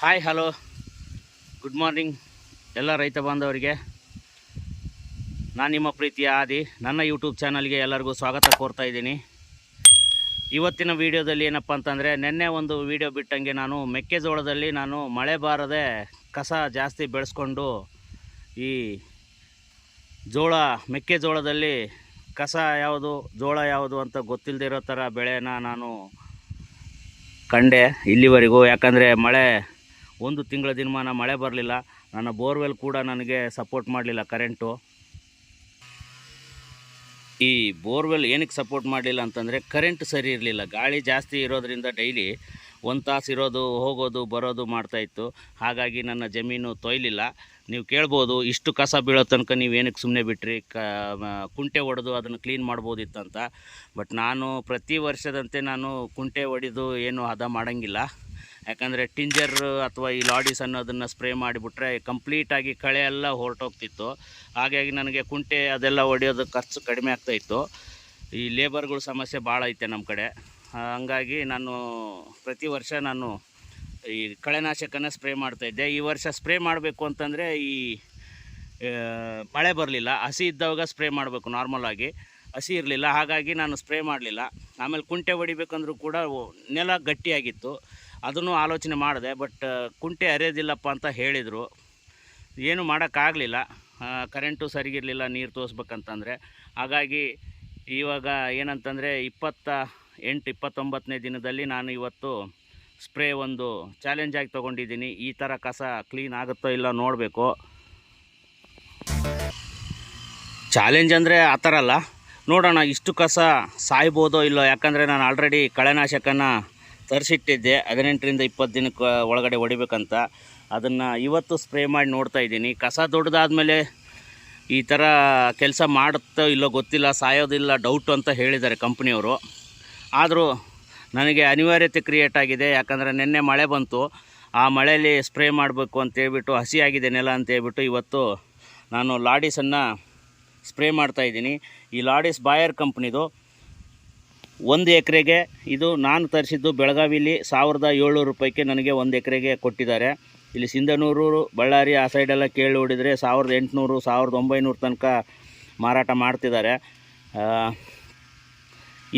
Hi hello good morning ಎಲ್ಲ ರೈತ ಬಾಂಧವರಿಗೆ. ನಾನು ನಿಮ್ಮ ಪ್ರೀತಿಯ ಆದಿ, ನನ್ನ ಯೂಟ್ಯೂಬ್ ಚಾನಲ್ಗೆ ಎಲ್ಲರಿಗೂ ಸ್ವಾಗತ ಕೋರ್ತಾ ಇದ್ದೀನಿ. ಇವತ್ತಿನ ವಿಡಿಯೋದಲ್ಲಿ ಏನಪ್ಪ ಅಂತಂದರೆ, ನಿನ್ನೆ ಒಂದು ವಿಡಿಯೋ ಬಿಟ್ಟಂಗೆ ನಾನು ಮೆಕ್ಕೆಜೋಳದಲ್ಲಿ ನಾನು ಮಳೆ ಬಾರದೆ ಕಸ ಜಾಸ್ತಿ ಬೆಳೆಸ್ಕೊಂಡು ಈ ಜೋಳ, ಮೆಕ್ಕೆಜೋಳದಲ್ಲಿ ಕಸ ಯಾವುದು, ಜೋಳ ಯಾವುದು ಅಂತ ಗೊತ್ತಿಲ್ಲದಿರೋ ಥರ ಬೆಳೆನ ನಾನು ಕಂಡೆ ಇಲ್ಲಿವರೆಗೂ. ಯಾಕಂದರೆ ಮಳೆ ಒಂದು ತಿಂಗಳ ದಿನಮಾನ ಮಳೆ ಬರಲಿಲ್ಲ. ನನ್ನ ಬೋರ್ವೆಲ್ ಕೂಡ ನನಗೆ ಸಪೋರ್ಟ್ ಮಾಡಲಿಲ್ಲ ಕರೆಂಟು ಈ ಬೋರ್ವೆಲ್ ಏನಕ್ಕೆ ಸಪೋರ್ಟ್ ಮಾಡಲಿಲ್ಲ ಅಂತಂದರೆ ಕರೆಂಟ್ ಸರಿ ಇರಲಿಲ್ಲ. ಗಾಳಿ ಜಾಸ್ತಿ ಇರೋದರಿಂದ ಡೈಲಿ ಒಂದು ತಾಸು ಇರೋದು, ಹೋಗೋದು, ಬರೋದು ಮಾಡ್ತಾಯಿತ್ತು ಹಾಗಾಗಿ ನನ್ನ ಜಮೀನು ತೊಯ್ಲಿಲ್ಲ. ನೀವು ಕೇಳ್ಬೋದು, ಇಷ್ಟು ಕಸ ಬೀಳೋ ತನಕ ನೀವು ಏನಕ್ಕೆ ಸುಮ್ಮನೆ ಬಿಟ್ರಿ? ಕ ಕುಂಟೆ ಹೊಡೆದು ಅದನ್ನು ಕ್ಲೀನ್ ಮಾಡ್ಬೋದಿತ್ತಂತ. ಬಟ್ ನಾನು ಪ್ರತಿ ವರ್ಷದಂತೆ ನಾನು ಕುಂಟೆ ಹೊಡೆದು ಏನು ಹದ ಮಾಡೋಂಗಿಲ್ಲ. ಯಾಕಂದರೆ ಟಿಂಜರ್ ಅಥವಾ ಈ ಲಾಡಿಸ್ ಅನ್ನೋದನ್ನು ಸ್ಪ್ರೇ ಮಾಡಿಬಿಟ್ರೆ ಕಂಪ್ಲೀಟಾಗಿ ಕಳೆ ಎಲ್ಲ ಹೊರಟೋಗ್ತಿತ್ತು. ಹಾಗಾಗಿ ನನಗೆ ಕುಂಟೆ ಅದೆಲ್ಲ ಹೊಡೆಯೋದು ಖರ್ಚು ಕಡಿಮೆ ಆಗ್ತಾಯಿತ್ತು ಈ ಲೇಬರ್ಗಳ ಸಮಸ್ಯೆ ಭಾಳ ಐತೆ ನಮ್ಮ ಕಡೆ. ಹಂಗಾಗಿ ನಾನು ಪ್ರತಿ ವರ್ಷ ನಾನು ಈ ಕಳೆನಾಶಕನ ಸ್ಪ್ರೇ ಮಾಡ್ತಾಯಿದ್ದೆ ಈ ವರ್ಷ ಸ್ಪ್ರೇ ಮಾಡಬೇಕು ಅಂತಂದರೆ ಈ ಮಳೆ ಬರಲಿಲ್ಲ. ಹಸಿ ಇದ್ದಾಗ ಸ್ಪ್ರೇ ಮಾಡಬೇಕು ನಾರ್ಮಲಾಗಿ ಹಸಿ ಇರಲಿಲ್ಲ. ಹಾಗಾಗಿ ನಾನು ಸ್ಪ್ರೇ ಮಾಡಲಿಲ್ಲ. ಆಮೇಲೆ ಕುಂಟೆ ಹೊಡಿಬೇಕಂದ್ರೂ ಕೂಡ ನೆಲ ಗಟ್ಟಿಯಾಗಿತ್ತು. ಅದನ್ನು ಆಲೋಚನೆ ಮಾಡಿದೆ, ಬಟ್ ಕುಂಟೆ ಅರೆಯೋದಿಲ್ಲಪ್ಪ ಅಂತ ಹೇಳಿದರು. ಏನು ಮಾಡೋಕ್ಕಾಗಲಿಲ್ಲ. ಕರೆಂಟು ಸರಿಗಿರಲಿಲ್ಲ, ನೀರು ತೋರಿಸ್ಬೇಕಂತಂದರೆ. ಹಾಗಾಗಿ ಇವಾಗ ಏನಂತಂದರೆ, ಇಪ್ಪತ್ತ ಎಂಟು, ಇಪ್ಪತ್ತೊಂಬತ್ತನೇ ದಿನದಲ್ಲಿ ನಾನು ಇವತ್ತು ಸ್ಪ್ರೇ ಒಂದು ಚಾಲೆಂಜಾಗಿ ತೊಗೊಂಡಿದ್ದೀನಿ. ಈ ಥರ ಕಸ ಕ್ಲೀನ್ ಆಗುತ್ತೋ ಇಲ್ಲ ನೋಡಬೇಕು. ಚಾಲೆಂಜ್ ಅಂದರೆ ಆ ಥರ ಅಲ್ಲ. ನೋಡೋಣ ಇಷ್ಟು ಕಸ ಸಾಯ್ಬೋದೋ ಇಲ್ಲೋ? ಯಾಕಂದರೆ ನಾನು ಆಲ್ರೆಡಿ ಕಳೆನಾಶಕನ ತರಿಸಿಟ್ಟಿದ್ದೆ. ಹದಿನೆಂಟರಿಂದ ಇಪ್ಪತ್ತು ದಿನಕ್ಕೆ ಒಳಗಡೆ ಹೊಡಿಬೇಕಂತ. ಅದನ್ನು ಇವತ್ತು ಸ್ಪ್ರೇ ಮಾಡಿ ನೋಡ್ತಾ ಇದ್ದೀನಿ. ಕಸ ದೊಡ್ಡದಾದ್ಮೇಲೆ ಈ ಥರ ಕೆಲಸ ಮಾಡುತ್ತೋ ಇಲ್ಲೋ ಗೊತ್ತಿಲ್ಲ, ಸಾಯೋದಿಲ್ಲ ಡೌಟು ಅಂತ ಹೇಳಿದ್ದಾರೆ ಕಂಪ್ನಿಯವರು. ಆದರೂ ನನಗೆ ಅನಿವಾರ್ಯತೆ ಕ್ರಿಯೇಟ್ ಆಗಿದೆ. ಯಾಕಂದರೆ ನಿನ್ನೆ ಮಳೆ ಬಂತು. ಆ ಮಳೆಯಲ್ಲಿ ಸ್ಪ್ರೇ ಮಾಡಬೇಕು ಅಂತೇಳ್ಬಿಟ್ಟು ಹಸಿಯಾಗಿದೆ ನೆಲ ಅಂತೇಳ್ಬಿಟ್ಟು ಇವತ್ತು ನಾನು ಲಾಡಿಸನ್ನು ಸ್ಪ್ರೇ ಮಾಡ್ತಾಯಿದ್ದೀನಿ ಈ ಲಾಡಿಸ್ ಬಾಯರ್ ಕಂಪ್ನಿದು ಒಂದು ಎಕರೆಗೆ, ಇದು ನಾನು ತರಿಸಿದ್ದು ಬೆಳಗಾವಿಲಿ ಸಾವಿರದ ಏಳ್ನೂರು ರೂಪಾಯಿಗೆ ನನಗೆ ಒಂದು ಎಕರೆಗೆ ಕೊಟ್ಟಿದ್ದಾರೆ. ಇಲ್ಲಿ ಸಿಂಧನೂರು, ಬಳ್ಳಾರಿ ಆ ಸೈಡೆಲ್ಲ ಕೇಳಿ ಹೊಡಿದರೆ ಸಾವಿರದ ಎಂಟುನೂರು, ಸಾವಿರದ ಒಂಬೈನೂರು ತನಕ ಮಾರಾಟ ಮಾಡ್ತಿದ್ದಾರೆ.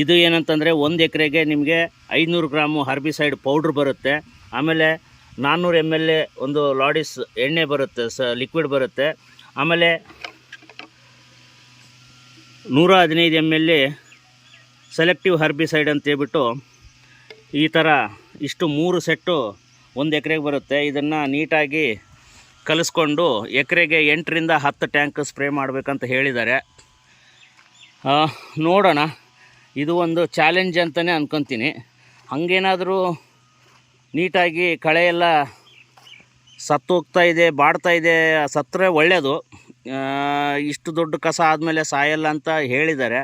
ಇದು ಏನಂತಂದರೆ ಒಂದು ಎಕರೆಗೆ ನಿಮಗೆ ಐನೂರು ಗ್ರಾಮು ಹರ್ಬಿಸೈಡ್ ಪೌಡ್ರ್ ಬರುತ್ತೆ. ಆಮೇಲೆ ನಾನ್ನೂರು ಎಂ ಎಲ್ ಎ ಒಂದು ಲಾಡಿಸ್ ಎಣ್ಣೆ ಬರುತ್ತೆ, ಸ ಲಿಕ್ವಿಡ್ ಬರುತ್ತೆ. ಆಮೇಲೆ ನೂರ ಹದಿನೈದು ಎಂ ಎಲ್ ಎ ಸೆಲೆಕ್ಟಿವ್ ಹರ್ಬಿಸೈಡ್ ಅಂತೇಳ್ಬಿಟ್ಟು ಈ ಥರ ಇಷ್ಟು ಮೂರು ಸೆಟ್ಟು ಒಂದು ಎಕರೆಗೆ ಬರುತ್ತೆ. ಇದನ್ನು ನೀಟಾಗಿ ಕಲಿಸ್ಕೊಂಡು ಎಕರೆಗೆ ಎಂಟರಿಂದ ಹತ್ತು ಟ್ಯಾಂಕ್ ಸ್ಪ್ರೇ ಮಾಡಬೇಕಂತ ಹೇಳಿದ್ದಾರೆ. ನೋಡೋಣ. ಇದು ಒಂದು ಚಾಲೆಂಜ್ ಅಂತಲೇ ಅಂದ್ಕೊತೀನಿ ಹಾಗೇನಾದರೂ ನೀಟಾಗಿ ಕಳೆ ಎಲ್ಲ ಸತ್ತು ಹೋಗ್ತಾ ಇದೆ, ಬಾಡ್ತಾ ಇದೆ, ಸತ್ತರೆ ಒಳ್ಳೆಯದು ಇಷ್ಟು ದೊಡ್ಡ ಕಸ ಆದಮೇಲೆ ಸಾಯಲ್ಲ ಅಂತ ಹೇಳಿದ್ದಾರೆ.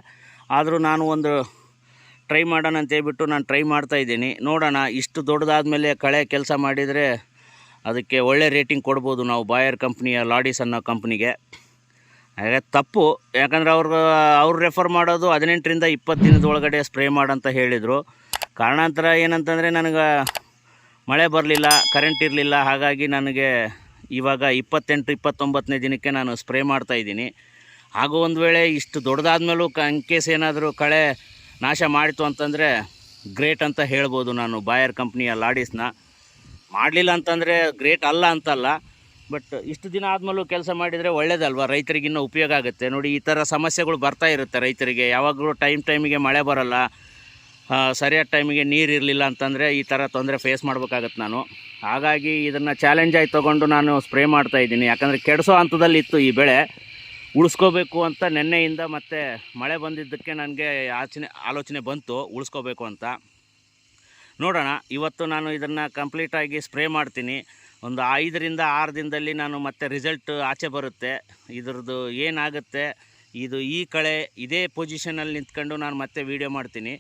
ಆದರೂ ನಾನು ಒಂದು ಟ್ರೈ ಮಾಡೋಣ ಅಂತ ಹೇಳ್ಬಿಟ್ಟು ನಾನು ಟ್ರೈ ಮಾಡ್ತಾ ಇದ್ದೀನಿ. ನೋಡೋಣ, ಇಷ್ಟು ದೊಡ್ಡದಾದ್ಮೇಲೆ ಕಳೆ ಕೆಲಸ ಮಾಡಿದರೆ ಅದಕ್ಕೆ ಒಳ್ಳೆ ರೇಟಿಂಗ್ ಕೊಡ್ಬೋದು ನಾವು ಬಾಯರ್ ಕಂಪ್ನಿಯ ಲಾಡಿಸ್ ಅನ್ನೋ ಕಂಪ್ನಿಗೆ. ಹಾಗೆ ತಪ್ಪು, ಯಾಕಂದರೆ ಅವ್ರು ಅವ್ರು ರೆಫರ್ ಮಾಡೋದು ಹದಿನೆಂಟರಿಂದ ಇಪ್ಪತ್ತು ದಿನದ ಒಳಗಡೆ ಸ್ಪ್ರೇ ಮಾಡಂತ ಹೇಳಿದರು. ಕಾರಣಾಂತರ ಏನಂತಂದರೆ ನನಗೆ ಮಳೆ ಬರಲಿಲ್ಲ ಕರೆಂಟ್ ಇರಲಿಲ್ಲ, ಹಾಗಾಗಿ ನನಗೆ ಇವಾಗ ಇಪ್ಪತ್ತೆಂಟು, ಇಪ್ಪತ್ತೊಂಬತ್ತನೇ ದಿನಕ್ಕೆ ನಾನು ಸ್ಪ್ರೇ ಮಾಡ್ತಾ ಇದ್ದೀನಿ. ಹಾಗೂ ಒಂದು ವೇಳೆ ಇಷ್ಟು ದೊಡ್ಡದಾದ್ಮೇಲೂ ಕ ಕೇಸ್ ಏನಾದರೂ ಕಳೆ ನಾಶ ಮಾಡಿತು ಅಂತಂದರೆ ಗ್ರೇಟ್ ಅಂತ ಹೇಳ್ಬೋದು ನಾನು ಬಾಯರ್ ಕಂಪ್ನಿಯ ಲಾಡೀಸ್ನ. ಮಾಡಲಿಲ್ಲ ಅಂತಂದರೆ ಗ್ರೇಟ್ ಅಲ್ಲ ಅಂತಲ್ಲ ಬಟ್ ಇಷ್ಟು ದಿನ ಆದಮೇಲೂ ಕೆಲಸ ಮಾಡಿದರೆ ಒಳ್ಳೇದಲ್ವ? ರೈತರಿಗೆ ಇನ್ನೂ ಉಪಯೋಗ ಆಗುತ್ತೆ. ನೋಡಿ, ಈ ಥರ ಸಮಸ್ಯೆಗಳು ಬರ್ತಾ ಇರುತ್ತೆ ರೈತರಿಗೆ. ಯಾವಾಗಲೂ ಟೈಮ್ ಟೈಮಿಗೆ ಮಳೆ ಬರಲ್ಲ. ಸರಿಯಾದ ಟೈಮಿಗೆ ನೀರು ಇರಲಿಲ್ಲ ಅಂತಂದರೆ ಈ ಥರ ತೊಂದರೆ ಫೇಸ್ ಮಾಡಬೇಕಾಗತ್ತೆ ನಾನು. ಹಾಗಾಗಿ ಇದನ್ನು ಚಾಲೆಂಜ್ ಆಗಿ ತೊಗೊಂಡು ನಾನು ಸ್ಪ್ರೇ ಮಾಡ್ತಾ ಇದ್ದೀನಿ. ಯಾಕಂದರೆ ಕೆಡಿಸೋ ಹಂತದಲ್ಲಿತ್ತು ಈ ಬೆಳೆ. ಉಳಿಸ್ಕೋಬೇಕು ಅಂತ ನಿನ್ನೆಯಿಂದ ಮತ್ತೆ ಮಳೆ ಬಂದಿದ್ದಕ್ಕೆ ನನಗೆ ಆಚನೆ, ಆಲೋಚನೆ ಬಂತು, ಉಳಿಸ್ಕೋಬೇಕು ಅಂತ. ನೋಡೋಣ, ಇವತ್ತು ನಾನು ಇದನ್ನು ಕಂಪ್ಲೀಟಾಗಿ ಸ್ಪ್ರೇ ಮಾಡ್ತೀನಿ. ಒಂದು ಐದರಿಂದ ಆರು ದಿನದಲ್ಲಿ ನಾನು ಮತ್ತೆ ರಿಸಲ್ಟ್ ಆಚೆ ಬರುತ್ತೆ. ಇದರದ್ದು ಏನಾಗುತ್ತೆ, ಇದು ಈ ಕಳೆ ಇದೇ ಪೊಸಿಷನಲ್ಲಿ ನಿಂತ್ಕೊಂಡು ನಾನು ಮತ್ತೆ ವೀಡಿಯೋ ಮಾಡ್ತೀನಿ.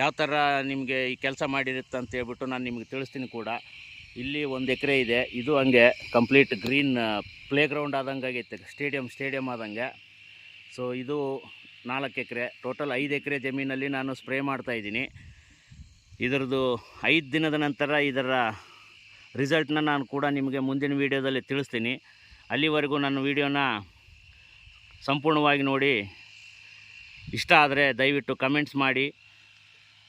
ಯಾವ ಥರ ನಿಮಗೆ ಈ ಕೆಲಸ ಮಾಡಿರುತ್ತೆ ಅಂತ ಹೇಳ್ಬಿಟ್ಟು ನಾನು ನಿಮಗೆ ತಿಳಿಸ್ತೀನಿ ಕೂಡ. ಇಲ್ಲಿ ಒಂದು ಎಕರೆ ಇದೆ. ಇದು ಹಂಗೆ ಕಂಪ್ಲೀಟ್ ಗ್ರೀನ್ ಪ್ಲೇ ಗ್ರೌಂಡ್ ಆದಂಗೆ ಆಗೈತೆ. ಸ್ಟೇಡಿಯಂ ಸ್ಟೇಡಿಯಂ ಆದಂಗೆ. ಸೊ ಇದು ನಾಲ್ಕು ಎಕರೆ. ಟೋಟಲ್ ಐದು ಎಕರೆ ಜಮೀನಲ್ಲಿ ನಾನು ಸ್ಪ್ರೇ ಮಾಡ್ತಾ ಇದ್ದೀನಿ. ಇದರದು ಐದು ದಿನದ ನಂತರ ಇದರ ರಿಸಲ್ಟ್ನ ನಾನು ಕೂಡ ನಿಮಗೆ ಮುಂದಿನ ವೀಡಿಯೋದಲ್ಲಿ ತಿಳಿಸ್ತೀನಿ. ಅಲ್ಲಿವರೆಗೂ ನನ್ನ ವೀಡಿಯೋನ ಸಂಪೂರ್ಣವಾಗಿ ನೋಡಿ. ಇಷ್ಟ ಆದರೆ ದಯವಿಟ್ಟು ಕಮೆಂಟ್ಸ್ ಮಾಡಿ.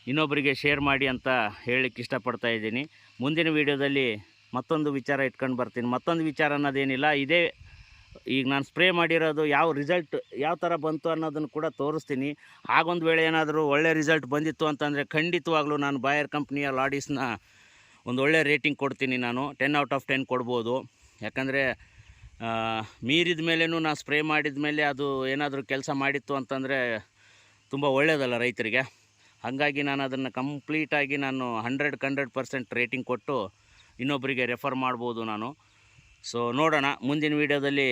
ಇನ್ನೊಬ್ಬರಿಗೆ ಶೇರ್ ಮಾಡಿ ಅಂತ ಹೇಳಲಿಕ್ಕೆ ಇಷ್ಟಪಡ್ತಾ ಇದ್ದೀನಿ. ಮುಂದಿನ ವೀಡಿಯೋದಲ್ಲಿ ಮತ್ತೊಂದು ವಿಚಾರ ಇಟ್ಕೊಂಡು ಬರ್ತೀನಿ. ಮತ್ತೊಂದು ವಿಚಾರ ಅನ್ನೋದೇನಿಲ್ಲ, ಇದೇ ಈಗ ನಾನು ಸ್ಪ್ರೇ ಮಾಡಿರೋದು ಯಾವ ರಿಸಲ್ಟ್, ಯಾವ ಥರ ಬಂತು ಅನ್ನೋದನ್ನು ಕೂಡ ತೋರಿಸ್ತೀನಿ. ಹಾಗೊಂದು ವೇಳೆ ಏನಾದರೂ ಒಳ್ಳೆ ರಿಸಲ್ಟ್ ಬಂದಿತ್ತು ಅಂತಂದರೆ ಖಂಡಿತವಾಗ್ಲೂ ನಾನು ಬಾಯರ್ ಕಂಪ್ನಿಯ ಲಾಡೀಸ್ನ ಒಂದು ಒಳ್ಳೆ ರೇಟಿಂಗ್ ಕೊಡ್ತೀನಿ ನಾನು. ಟೆನ್ ಔಟ್ ಆಫ್ ಟೆನ್ ಕೊಡ್ಬೋದು. ಯಾಕಂದರೆ ಮೀರಿದ ಮೇಲೆ ನಾನು ಸ್ಪ್ರೇ ಮಾಡಿದ ಮೇಲೆ ಅದು ಏನಾದರೂ ಕೆಲಸ ಮಾಡಿತ್ತು ಅಂತಂದರೆ ತುಂಬ ಒಳ್ಳೆಯದಲ್ಲ ರೈತರಿಗೆ. ಹಾಗಾಗಿ ನಾನು ಅದನ್ನು ಕಂಪ್ಲೀಟಾಗಿ ನಾನು ಹಂಡ್ರೆಡ್ ಹಂಡ್ರೆಡ್ ಪರ್ಸೆಂಟ್ ರೇಟಿಂಗ್ ಕೊಟ್ಟು ಇನ್ನೊಬ್ಬರಿಗೆ ರೆಫರ್ ಮಾಡ್ಬೋದು ನಾನು. ಸೊ ನೋಡೋಣ. ಮುಂದಿನ ವೀಡಿಯೋದಲ್ಲಿ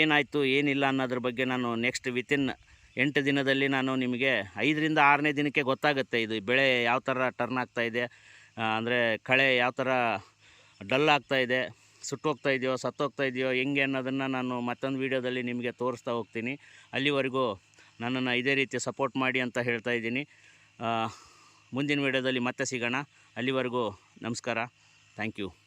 ಏನಾಯಿತು, ಏನಿಲ್ಲ ಅನ್ನೋದ್ರ ಬಗ್ಗೆ ನಾನು ನೆಕ್ಸ್ಟ್ ವಿತಿನ್ ಎಂಟು ದಿನದಲ್ಲಿ ನಾನು ನಿಮಗೆ ಐದರಿಂದ ಆರನೇ ದಿನಕ್ಕೆ ಗೊತ್ತಾಗುತ್ತೆ ಇದು. ಬೆಳೆ ಯಾವ ಥರ ಟರ್ನ್ ಆಗ್ತಾ ಇದೆ ಅಂದರೆ ಕಳೆ ಯಾವ ಥರ ಡಲ್ ಆಗ್ತಾ ಇದೆ, ಸುಟ್ಟೋಗ್ತಾ ಇದೆಯೋ, ಸತ್ತೋಗ್ತಾ ಇದೆಯೋ, ಹೆಂಗೆ ಅನ್ನೋದನ್ನು ನಾನು ಮತ್ತೊಂದು ವೀಡಿಯೋದಲ್ಲಿ ನಿಮಗೆ ತೋರಿಸ್ತಾ ಹೋಗ್ತೀನಿ. ಅಲ್ಲಿವರೆಗೂ ನನ್ನನ್ನು ಇದೇ ರೀತಿ ಸಪೋರ್ಟ್ ಮಾಡಿ ಅಂತ ಹೇಳ್ತಾ ಇದ್ದೀನಿ. ಮುಂದಿನ ವೀಡಿಯೋದಲ್ಲಿ ಮತ್ತೆ ಸಿಗೋಣ. ಅಲ್ಲಿವರೆಗೂ ನಮಸ್ಕಾರ. Thank you